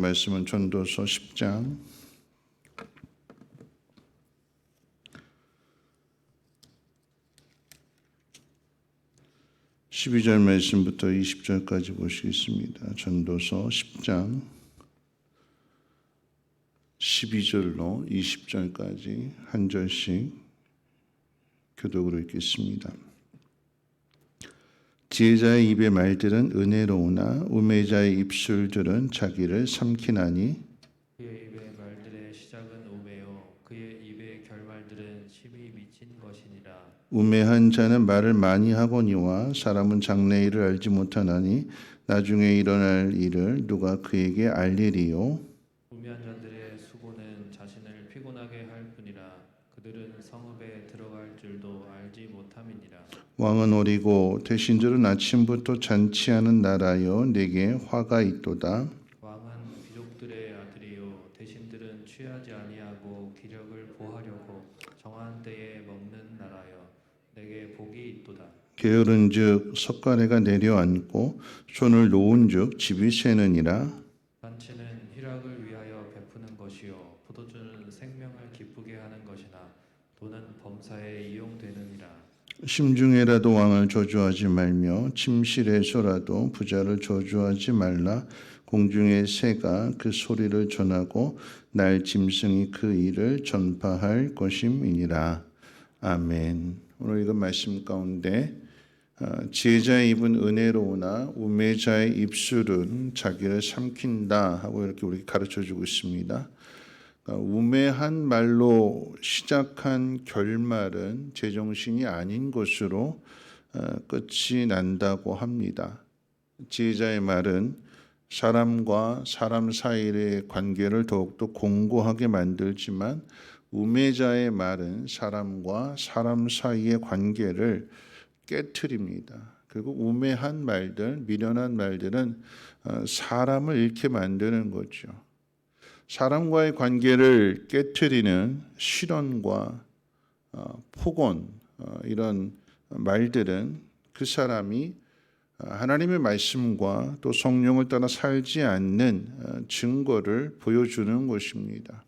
말씀은 전도서 10장 12절 말씀부터 20절까지 보시겠습니다. 전도서 10장 12절로 20절까지 한 절씩 교독으로 읽겠습니다. 지혜자의 입의 말들은 은혜로우나 우매자의 입술들은 자기를 삼키나니? 그의 입의 말들의 시작은 우매요. 그의 입의 결말들은 심히 미친 것이니라. 우매한 자는 말을 많이 하거니와 사람은 장래일을 알지 못하나니 나중에 일어날 일을 누가 그에게 알리리요 우매한 자들의 수고는 자신을 피곤하게 할 뿐이라 그들은 성읍에 들어갈 줄도 알지 못함이니라 왕은 어리고 대신들은 아침부터 잔치하는 나라여 내게 화가 있도다. 왕은 귀족들의 아들이요 대신들은 취하지 아니하고 기력을 보하려고 정한 때에 먹는 나라여 내게 복이 있도다. 게으른즉 석가래가 내려앉고 손을 놓은즉 집이 새느니라. 잔치는 희락을 위하여 베푸는 것이요 포도주는 생명을 기쁘게 하는 것이나 돈은 범사에 이용되느니라 심중에라도 왕을 저주하지 말며 침실에서라도 부자를 저주하지 말라 공중의 새가 그 소리를 전하고 날 짐승이 그 일을 전파할 것임이니라 아멘. 오늘 이건 말씀 가운데 어, 지혜자의 입은 은혜로우나 우매자의 입술은 자기를 삼킨다 하고 이렇게 우리 가르쳐 주고 있습니다. 그러니까 우매한 말로 시작한 결말은 제정신이 아닌 것으로 어, 끝이 난다고 합니다. 지혜자의 말은 사람과 사람 사이의 관계를 더욱더 공고하게 만들지만 우매자의 말은 사람과 사람 사이의 관계를 깨트립니다. 그리고 우매한 말들, 미련한 말들은 어, 사람을 잃게 만드는 거죠. 사람과의 관계를 깨트리는 실언과 어, 폭언 어, 이런 말들은 그 사람이 어, 하나님의 말씀과 또 성령을 따라 살지 않는 어, 증거를 보여주는 것입니다.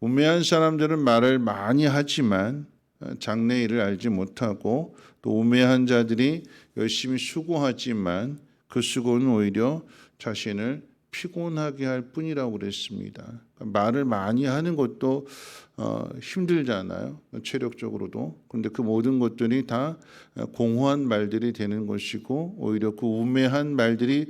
우매한 사람들은 말을 많이 하지만 어, 장래일을 알지 못하고 또 우매한 자들이 열심히 수고하지만 그 수고는 오히려 자신을 피곤하게 할 뿐이라고 그랬습니다. 말을 많이 하는 것도 어, 힘들잖아요. 체력적으로도. 그런데 그 모든 것들이 다 공허한 말들이 되는 것이고 오히려 그 우매한 말들이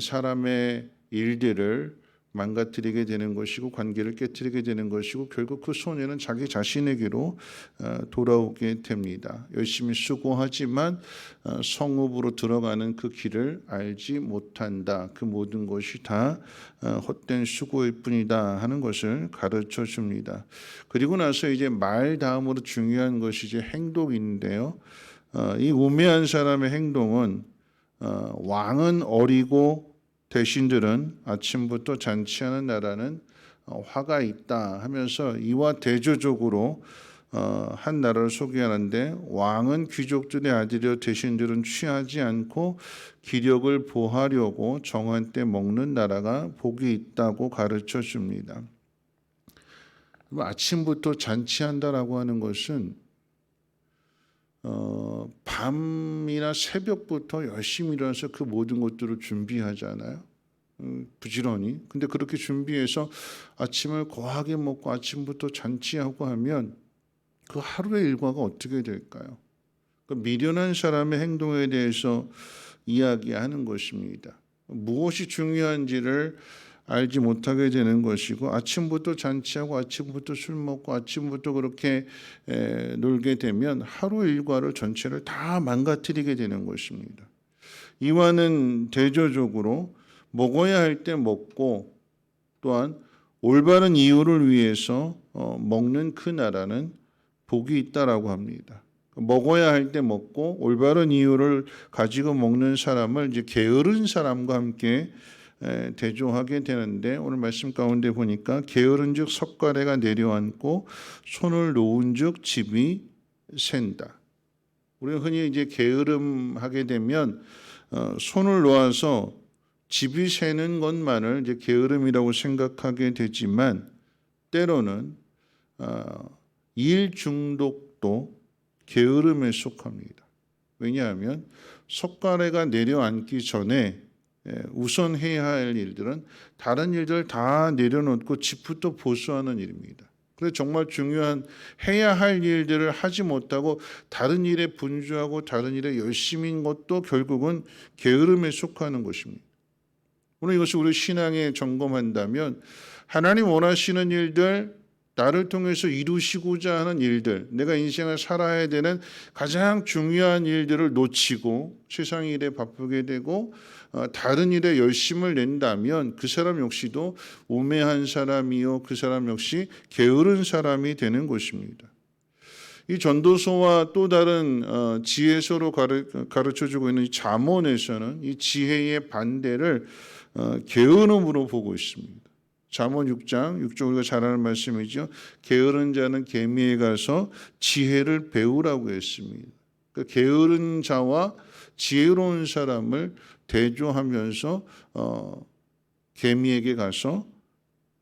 사람의 일들을 망가뜨리게 되는 것이고 관계를 깨뜨리게 되는 것이고 결국 그 손해는 자기 자신에게로 어, 돌아오게 됩니다. 열심히 수고하지만 어, 성읍으로 들어가는 그 길을 알지 못한다. 그 모든 것이 다 어, 헛된 수고일 뿐이다 하는 것을 가르쳐 줍니다. 그리고 나서 이제 말 다음으로 중요한 것이 이제 행동인데요. 이 우매한 사람의 행동은 왕은 어리고 대신들은 아침부터 잔치하는 나라는 어, 화가 있다 하면서 이와 대조적으로 어, 한 나라를 소개하는데 왕은 귀족들의 아들이요 대신들은 취하지 않고 기력을 보하려고 정한 때 먹는 나라가 복이 있다고 가르쳐 줍니다. 아침부터 잔치한다라고 하는 것은 어, 밤이나 새벽부터 열심히 일어나서 그 모든 것들을 준비하잖아요. 음, 부지런히. 근데 그렇게 준비해서 아침을 거하게 먹고 아침부터 잔치하고 하면 그 하루의 일과가 어떻게 될까요? 그 미련한 사람의 행동에 대해서 이야기하는 것입니다. 무엇이 중요한지를 알지 못하게 되는 것이고 아침부터 잔치하고 아침부터 술 먹고 아침부터 그렇게 에, 놀게 되면 하루 일과를 전체를 다 망가뜨리게 되는 것입니다. 이와는 대조적으로 먹어야 할 때 먹고 또한 올바른 이유를 위해서 어, 먹는 그 나라는 복이 있다라고 합니다. 먹어야 할 때 먹고 올바른 이유를 가지고 먹는 사람을 이제 게으른 사람과 함께 에, 대조하게 되는데 오늘 말씀 가운데 보니까 게으른즉 석가래가 내려앉고 손을 놓은즉 집이 샌다. 우리는 흔히 이제 게으름하게 되면 어, 손을 놓아서 집이 새는 것만을 이제 게으름이라고 생각하게 되지만 때로는 어, 일 중독도 게으름에 속합니다. 왜냐하면 석가래가 내려앉기 전에 예, 우선 해야 할 일들은 다른 일들 다 내려놓고 집부터 보수하는 일입니다. 그래서 정말 중요한 해야 할 일들을 하지 못하고 다른 일에 분주하고 다른 일에 열심인 것도 결국은 게으름에 속하는 것입니다. 오늘 이것을 우리 신앙에 점검한다면 하나님 원하시는 일들 나를 통해서 이루시고자 하는 일들, 내가 인생을 살아야 되는 가장 중요한 일들을 놓치고 세상 일에 바쁘게 되고 어, 다른 일에 열심을 낸다면 그 사람 역시도 우매한 사람이요 그 사람 역시 게으른 사람이 되는 것입니다. 이 전도서와 또 다른 어, 지혜서로 가르쳐 주고 있는 이 잠언에서는 이 지혜의 반대를 어, 게으름으로 보고 있습니다. 잠언 6장 6절 우리가 잘 아는 말씀이죠. 게으른 자는 개미에 가서 지혜를 배우라고 했습니다. 그 게으른 자와 지혜로운 사람을 대조하면서 어, 개미에게 가서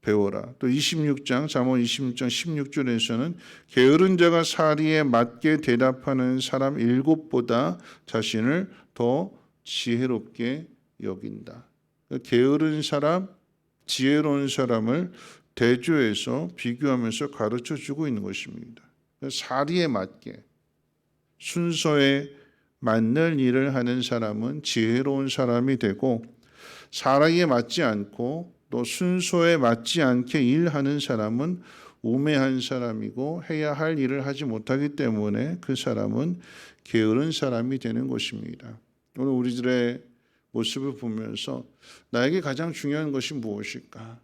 배워라. 또 26장 잠언 26장 16절에서는 게으른 자가 사리에 맞게 대답하는 사람 일곱보다 자신을 더 지혜롭게 여긴다. 그 게으른 사람, 지혜로운 사람을 대조해서 비교하면서 가르쳐 주고 있는 것입니다. 사리에 맞게 순서에 맞는 일을 하는 사람은 지혜로운 사람이 되고 사리에 맞지 않고 또 순서에 맞지 않게 일하는 사람은 우매한 사람이고 해야 할 일을 하지 못하기 때문에 그 사람은 게으른 사람이 되는 것입니다. 오늘 우리들의 모습을 보면서 나에게 가장 중요한 것이 무엇일까?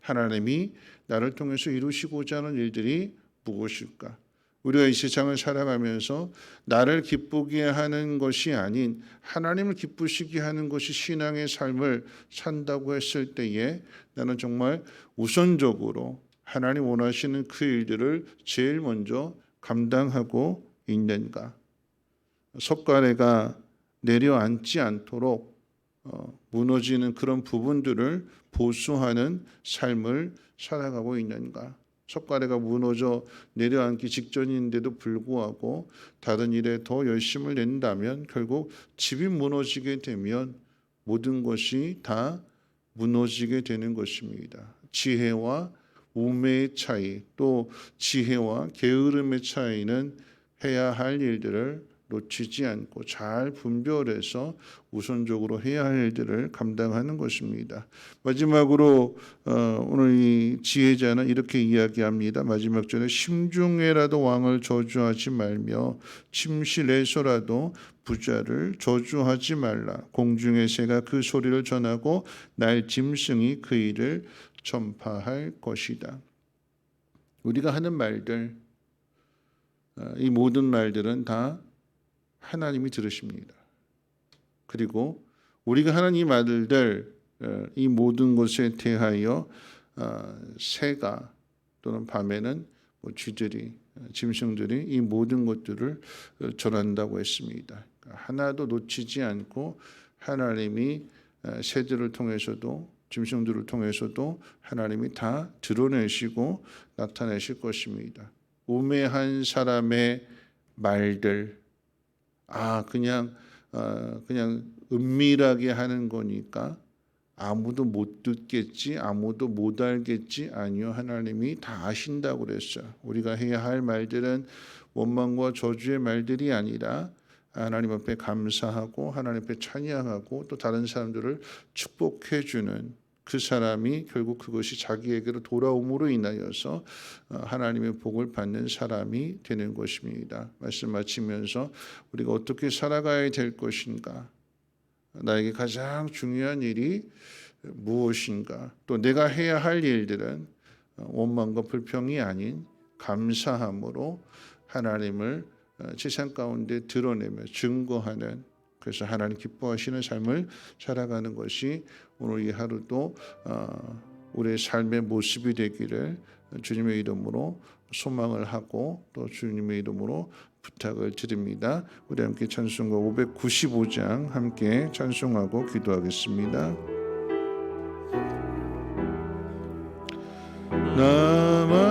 하나님이 나를 통해서 이루시고자 하는 일들이 무엇일까? 우리가 이 세상을 살아가면서 나를 기쁘게 하는 것이 아닌 하나님을 기쁘시게 하는 것이 신앙의 삶을 산다고 했을 때에 나는 정말 우선적으로 하나님 원하시는 그 일들을 제일 먼저 감당하고 있는가? 석가래가 내려앉지 않도록 어, 무너지는 그런 부분들을 보수하는 삶을 살아가고 있는가? 석가래가 무너져 내려앉기 직전인데도 불구하고 다른 일에 더 열심을 낸다면 결국 집이 무너지게 되면 모든 것이 다 무너지게 되는 것입니다. 지혜와 우매의 차이, 또 지혜와 게으름의 차이는 해야 할 일들을 놓치지 않고 잘 분별해서 우선적으로 해야 할 일들을 감당하는 것입니다. 마지막으로 어, 오늘 이 지혜자는 이렇게 이야기합니다. 마지막 절에 심중에라도 왕을 저주하지 말며 침실에서라도 부자를 저주하지 말라. 공중의 새가 그 소리를 전하고 날 짐승이 그 일을 전파할 것이다. 우리가 하는 말들, 어, 이 모든 말들은 다 하나님이 들으십니다. 그리고 우리가 하는 이 말들 어, 이 모든 것에 대하여 어, 새가 또는 밤에는 뭐 쥐들이 어, 짐승들이 이 모든 것들을 전한다고 했습니다. 그러니까 하나도 놓치지 않고 하나님이 새들을 통해서도 짐승들을 통해서도 하나님이 다 드러내시고 나타내실 것입니다. 우매한 사람의 말들 아 그냥 어, 그냥 은밀하게 하는 거니까 아무도 못 듣겠지, 아무도 못 알겠지. 아니요, 하나님이 다 아신다고 그랬어요. 우리가 해야 할 말들은 원망과 저주의 말들이 아니라 하나님 앞에 감사하고 하나님 앞에 찬양하고 또 다른 사람들을 축복해 주는 그 사람이 결국 그것이 자기에게로 돌아옴으로 인하여서 어, 하나님의 복을 받는 사람이 되는 것입니다. 말씀 마치면서 우리가 어떻게 살아가야 될 것인가? 나에게 가장 중요한 일이 무엇인가? 또 내가 해야 할 일들은 원망과 불평이 아닌 감사함으로 하나님을 어, 세상 가운데 드러내며 증거하는 그래서 하나님 기뻐하시는 삶을 살아가는 것이 오늘 이 하루도 어, 우리의 삶의 모습이 되기를 주님의 이름으로 소망을 하고 또 주님의 이름으로 부탁을 드립니다. 우리 함께 찬송가 595장 함께 찬송하고 기도하겠습니다. 남아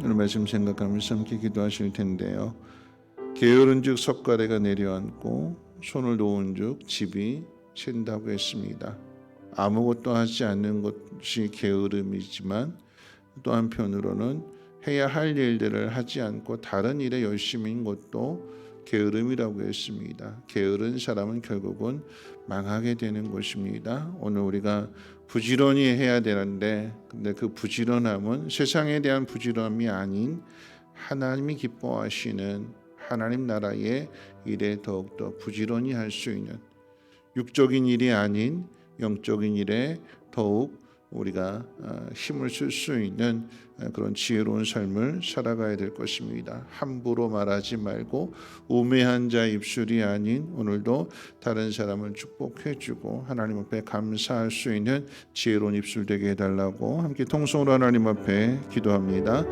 오늘 말씀 생각하면서 함께 기도하실 텐데요. 게으른즉 석가래가 내려앉고 손을 놓은즉 집이 샌다고 했습니다. 아무것도 하지 않는 것이 게으름이지만 또 한편으로는 해야 할 일들을 하지 않고 다른 일에 열심인 것도 게으름이라고 했습니다. 게으른 사람은 결국은 망하게 되는 것입니다. 오늘 우리가 부지런히 해야 되는데 근데 그 부지런함은 세상에 대한 부지런함이 아닌 하나님이 기뻐하시는 하나님 나라의 일에 더욱더 부지런히 할 수 있는 육적인 일이 아닌 영적인 일에 더욱 우리가 어, 힘을 쓸 수 있는 어, 그런 지혜로운 삶을 살아가야 될 것입니다. 함부로 말하지 말고 우매한 자 입술이 아닌 오늘도 다른 사람을 축복해주고 하나님 앞에 감사할 수 있는 지혜로운 입술 되게 해달라고 함께 통성으로 하나님 앞에 기도합니다.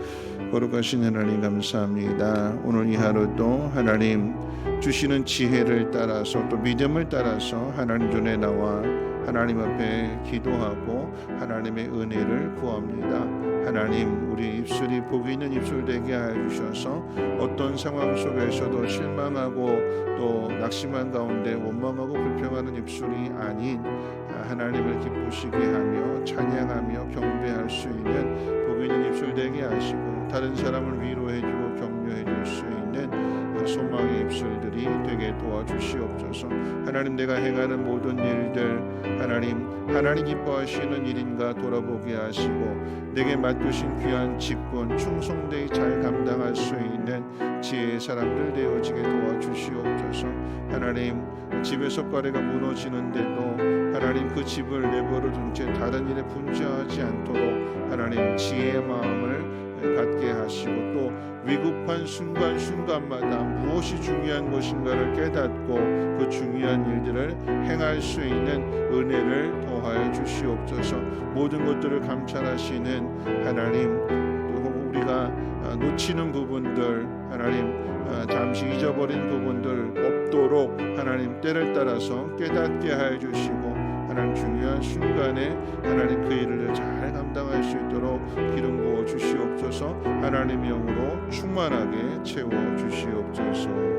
거룩하신 하나님 감사합니다. 오늘 이 하루도 하나님 주시는 지혜를 따라서 또 믿음을 따라서 하나님 전에 나와 하나님 앞에 기도하고 하나님의 은혜를 구합니다. 하나님 우리 입술이 복이 있는 입술 되게 하여 주셔서 어떤 상황 속에서도 실망하고 또 낙심한 가운데 원망하고 불평하는 입술이 아닌 하나님을 기쁘시게 하며 찬양하며 경배할 수 있는 복이 있는 입술 되게 하시고 다른 사람을 위로해 주고 격려해 줄 수 있는 소망의 입술들이 되게 도와주시옵소서. 하나님 내가 행하는 모든 일들 하나님 하나님 기뻐하시는 일인가 돌아보게 하시고 내게 맡기신 귀한 직분 충성되이 잘 감당할 수 있는 지혜의 사람들 되어지게 도와주시옵소서. 하나님 집의 석가래가 무너지는데도 하나님 그 집을 내버려 둔 채 다른 일에 분주하지 않도록 하나님 지혜의 마음을 갖게 하시고 또 위급한 순간순간마다 무엇이 중요한 것인가를 깨닫고 그 중요한 일들을 행할 수 있는 은혜를 더하여 주시옵소서. 모든 것들을 감찰하시는 하나님 또 우리가 아, 놓치는 부분들 하나님 아, 잠시 잊어버린 부분들 없도록 하나님 때를 따라서 깨닫게 하여 주시고 하나님 중요한 순간에 하나님 그 일을 잘 감당할 수 있도록 기름 주시옵소서 하나님의 영으로 충만하게 채워 주시옵소서.